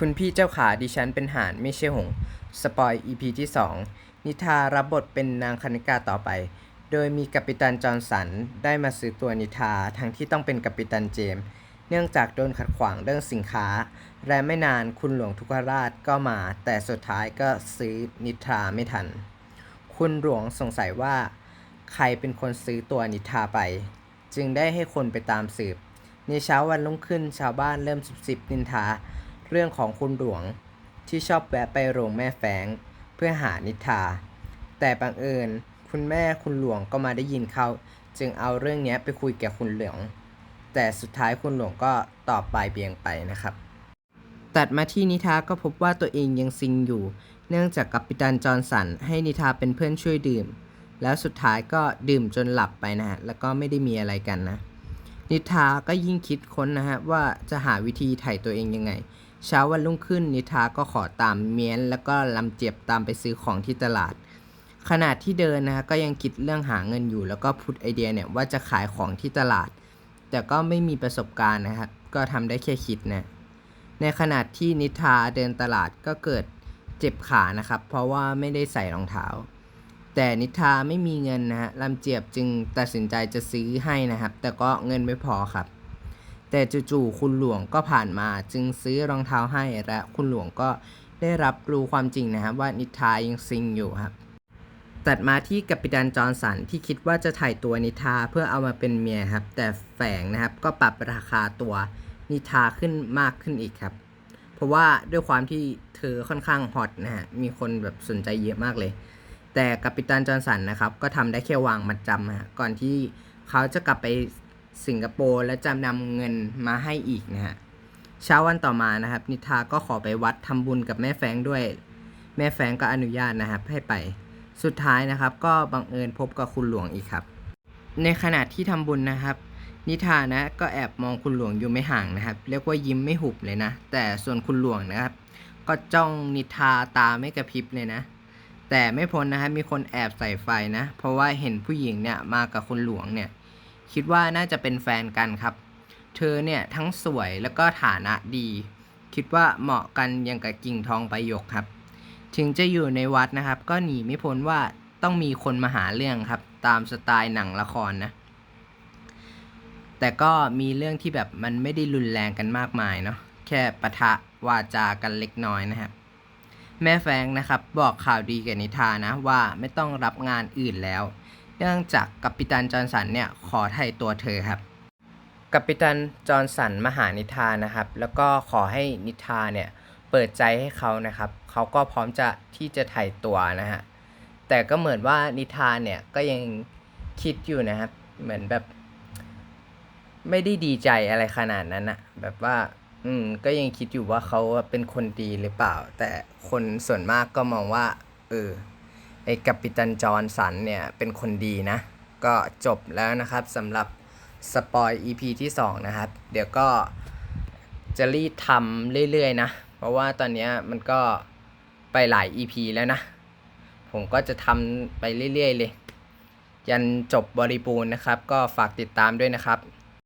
คุณพี่เจ้าขาดิฉันเป็นห่านไม่ใช่หงส์สปอย EP ที่ 2 นิทารับบทเป็นนางคณิกาต่อไป โดยมีกัปตันจอห์นสันได้มาซื้อตัวนิทาทั้งที่ต้องเป็นกัปตันเจมส์เนื่องจากโดนขัดขวางเรื่องสินค้า และไม่นานคุณหลวงทุกราชก็มา แต่สุดท้ายก็ซื้อนิทาไม่ทัน คุณหลวงสงสัยว่า ใครเป็นคนซื้อตัวนิทาไป จึงได้ให้คนไปตามสืบ ในเช้าวันรุ่งขึ้นชาวบ้านเริ่มสิบนินทา เรื่องของคุณหลวงที่ชอบแวะไปโรงแม่แฝงเพื่อหานิทา แต่บังเอิญคุณแม่คุณหลวงก็มาได้ยินเขาจึงเอาเรื่องนี้ไปคุยแกับคุณหลวง แต่สุดท้ายคุณหลวงก็ตอบปลายเบียงไปนะครับ ตัดมาที่นิทาก็พบว่าตัวเองยังซิงอยู่ เนื่องจากกัปตันจอห์สันให้นิทาเป็นเพื่อนช่วยดื่ม แล้วสุดท้ายก็ดื่มจนหลับไปนะฮะแล้วก็ไม่ได้มีอะไรกันนะนิทาก็ยิ่งคิดค้นนะฮะว่าจะหาวิธีไถ่ตัวเองยังไง เช้าวันรุ่งขึ้นนิทาก็ขอตามเมียน แล้วก็ลำเจ็บตามไปซื้อของที่ตลาด ขณะที่เดินนะฮะก็ยังคิดเรื่องหาเงินอยู่ แล้วก็พุดไอเดียเนี่ยว่าจะขายของที่ตลาด แต่ก็ไม่มีประสบการณ์นะครับก็ทำได้แค่คิดนะในขณะที่นิทาเดินตลาดก็เกิดเจ็บขานะครับ เพราะว่าไม่ได้ใส่รองเท้า แต่นิทาไม่มีเงินนะฮะลำเจียบจึงตัดสินใจจะซื้อให้นะครับ แต่ก็เงินไม่พอครับ แต่จู่ๆคุณหลวงก็ผ่านมา จึงซื้อรองเท้าให้และคุณหลวงก็ได้รับรู้ความจริงนะครับว่านิทายังซิงอยู่ครับตัดมาที่กัปตันจอห์นสันที่คิดว่าจะถ่ายตัวนิทาเพื่อเอามาเป็นเมียครับ แต่แฝงนะครับก็ปรับราคาตัวนิทาขึ้นมากขึ้นอีกครับ เพราะว่าด้วยความที่เธอค่อนข้างฮอตนะฮะมีคนแบบสนใจเยอะมากเลย แต่กัปตันจอห์นสันนะครับก็ทำได้แค่วางมัดจำฮะก่อนที่เขาจะกลับไป สิงคโปร์และจะนำเงินมาให้อีกนะฮะเช้าวันต่อมานะครับ นิทาก็ขอไปวัดทำบุญกับแม่แฟงด้วย แม่แฟงก็อนุญาตนะครับให้ไป สุดท้ายนะครับ ก็บังเอิญพบกับคุณหลวงอีกครับ ในขณะที่ทำบุญนะครับนิทานะก็แอบมองคุณหลวงอยู่ไม่ห่างนะครับ เรียกว่ายิ้มไม่หุบเลยนะ แต่ส่วนคุณหลวงนะครับ ก็จ้องนิทาตาไม่กระพริบเลยนะ แต่ไม่พ้นนะครับมีคนแอบใส่ไฟนะ เพราะว่าเห็นผู้หญิงเนี่ยมากับคุณหลวงเนี่ย คิดว่าน่าจะเป็นแฟนกันครับ เธอเนี่ยทั้งสวยแล้วก็ฐานะดี คิดว่าเหมาะกันอย่างกับกิ่งทองใบหยกครับ ถึงจะอยู่ในวัดนะครับ ก็หนีไม่พ้นว่าต้องมีคนมาหาเรื่องครับ ตามสไตล์หนังละครนะ แต่ก็มีเรื่องที่แบบมันไม่ได้รุนแรงกันมากมายเนาะ แค่ปะทะวาจากันเล็กน้อยนะครับแม่แฟงนะครับบอกข่าวดีแก่นิทานะว่าไม่ต้องรับงานอื่นแล้ว เนื่องจากกัปตันจอห์นสันเนี่ยขอไถ่ตัวเธอครับ กัปตันจอห์นสันมาหานิทานะครับ แล้วก็ขอให้นิทาเนี่ยเปิดใจให้เขานะครับ เขาก็พร้อมจะที่จะไถ่ตัวนะฮะ แต่ก็เหมือนว่านิทาเนี่ยก็ยังคิดอยู่นะครับ เหมือนแบบ ไม่ได้ดีใจอะไรขนาดนั้นอะแบบว่า อืม ก็ยังคิดอยู่ว่าเขาเป็นคนดีหรือเปล่า แต่คนส่วนมากก็มองว่า เออ ไอ้กัปตันจอห์นสันเนี่ยเป็นคนดีนะ ก็จบแล้วนะครับสำหรับสปอย EP ที่ 2 นะครับ เดี๋ยวก็จะรีดทำเรื่อยๆนะ เพราะว่าตอนนี้มันก็ไปหลาย EP แล้วนะ ผมก็จะทำไปเรื่อยๆเลย ยันจบบริบูรณ์นะครับ ก็ฝากติดตามด้วยนะครับ